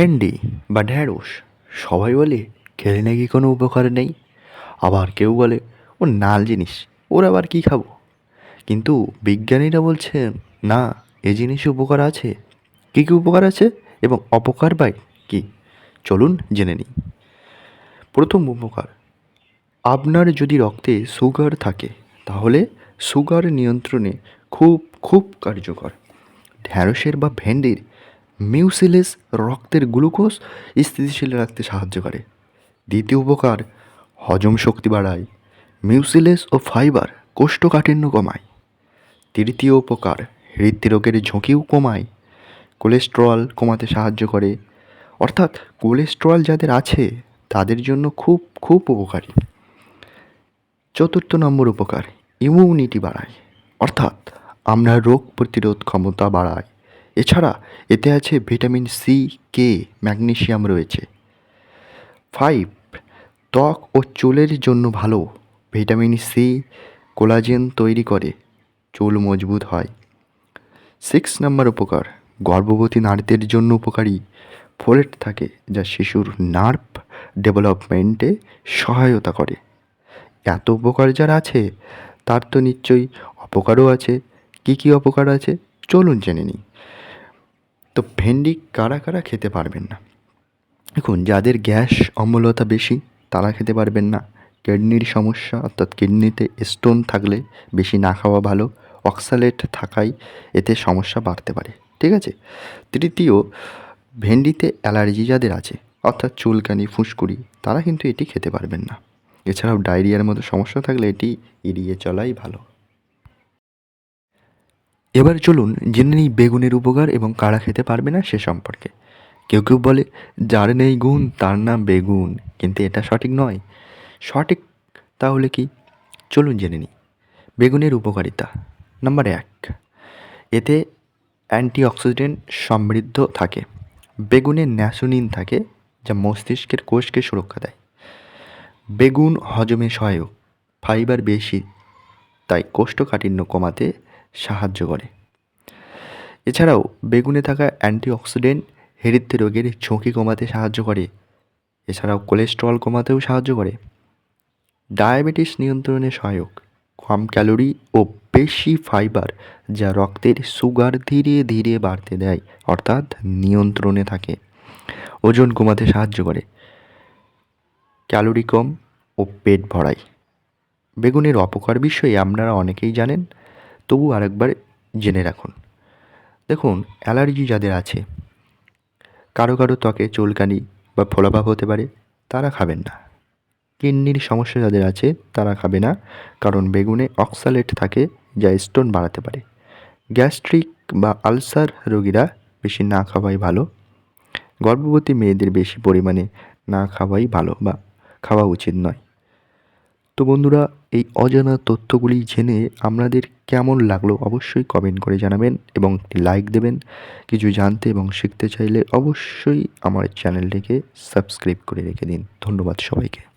ভেন্ডি বা ঢ্যাঁড়স, সবাই বলে খেলে নাকি কোনো উপকার নেই। আবার কেউ বলে, ও নাল জিনিস, ওর আবার কী খাব? কিন্তু বিজ্ঞানীরা বলছেন, না, এ জিনিসে উপকার আছে। কী কী উপকার আছে এবং অপকার বাই কী? চলুন জেনে নিই। প্রথম উপকার, আপনার যদি রক্তে সুগার থাকে, তাহলে সুগার নিয়ন্ত্রণে খুব খুব কার্যকর। ঢ্যাঁড়সের বা ভেন্ডির মিউসিলেস রক্তের গ্লুকোজ স্থিতিশীল রাখতে সাহায্য করে। দ্বিতীয় উপকার, হজম শক্তি বাড়ায়। মিউসিলেস ও ফাইবার কোষ্ঠকাঠিন্য কমায়। তৃতীয় উপকার, হৃদরোগের ঝুঁকিও কমায়। কোলেস্টেরল কমাতে সাহায্য করে। অর্থাৎ কোলেস্টেরল যাদের আছে, তাদের জন্য খুব খুব উপকারী। চতুর্থ নম্বর উপকার ইমিউনিটি বাড়ায়। অর্থাৎ আমরা রোগ প্রতিরোধ ক্ষমতা বাড়ায় এছাড়া এতে আছে ভিটামিন সি কে ম্যাগনেশিয়াম রয়েছে। ফাইভ ত্বক ও চুলের জন্য ভালো। ভিটামিন সি কোলাজেন তৈরি করে, চুল মজবুত হয়। সিক্স নাম্বার উপকার, গর্ভবতী নারীদের জন্য উপকারী। ফোলেট থাকে, যা শিশুর নার্ভ ডেভেলপমেন্টে সহায়তা করে। এত উপকার যার আছে, তার তো নিশ্চয়ই অপকারও আছে। কী কী অপকার আছে? চলুন জেনে নিই। তো ভেন্ডি কারা কারা খেতে পারবেন না? দেখুন, যাদের গ্যাস অম্লতা বেশি, তারা খেতে পারবেন না। কিডনির সমস্যা, অর্থাৎ কিডনিতে স্টোন থাকলে বেশি না খাওয়া ভালো। অক্সালেট থাকায় এতে সমস্যা বাড়তে পারে। ঠিক আছে? তৃতীয়, ভেন্ডিতে অ্যালার্জি যাদের আছে, অর্থাৎ চুলকানি, ফুসকুড়ি, তারা কিন্তু এটি খেতে পারবেন না। এছাড়াও ডায়রিয়ার মতো সমস্যা থাকলে এটি এড়িয়ে চলাই ভালো। এবার চলুন জেনে নিই বেগুনের উপকার এবং কারা খেতে পারবে না সে সম্পর্কে। কেউ কেউ বলে, যার নেই গুণ, তার নাম বেগুন। কিন্তু এটা সঠিক নয়। সঠিক তাহলে কি? চলুন জেনে নিই। বেগুনের উপকারিতা। নাম্বার এক, এতে অ্যান্টিঅক্সিডেন্ট সমৃদ্ধ থাকে। বেগুনে ন্যাসোনিন থাকে, যা মস্তিষ্কের কোষকে সুরক্ষা দেয়। বেগুন হজমে সহায়ক, ফাইবার বেশি, তাই কোষ্ঠকাঠিন্য কমাতে সাহায্য করে। এছাড়াও বেগুনে থাকা অ্যান্টিঅক্সিডেন্ট হৃদরোগের ঝুঁকি কমাতে সাহায্য করে। এছাড়াও কোলেস্টেরল কমাতেও সাহায্য করে। ডায়াবেটিস নিয়ন্ত্রণে সহায়ক। কম ক্যালোরি ও বেশি ফাইবার যা রক্তের সুগার ধীরে ধীরে বাড়তে দেয়, অর্থাৎ নিয়ন্ত্রণে থাকে। ওজন কমাতে সাহায্য করে। ক্যালোরি কম ও পেট ভরায়। বেগুনের অপকার বিষয়ে আপনারা অনেকেই জানেন। তবু আরেকবার জেনে রাখুন। দেখুন, অ্যালার্জি যাদের আছে, কারও কারও ত্বকে চুলকানি বা ফোলাভাব হতে পারে, তারা খাবেন না। কিডনির সমস্যা যাদের আছে, তারা খাবে না, কারণ বেগুনে অক্সালেট থাকে যা স্টোন বাড়াতে পারে। গ্যাস্ট্রিক বা আলসার রোগীরা বেশি না খাওয়াই ভালো। গর্ভবতী মেয়েদের বেশি পরিমাণে না খাওয়াই ভালো বা খাওয়া উচিত নয়। তো বন্ধুরা, এই অজানা তথ্যগুলি জেনে আপনাদের কেমন লাগল অবশ্যই কমেন্ট করে জানাবেন এবং লাইক দেবেন। কিছু জানতে এবং শিখতে চাইলে অবশ্যই আমার চ্যানেলটিকে সাবস্ক্রাইব করে রেখে দিন। ধন্যবাদ সবাইকে।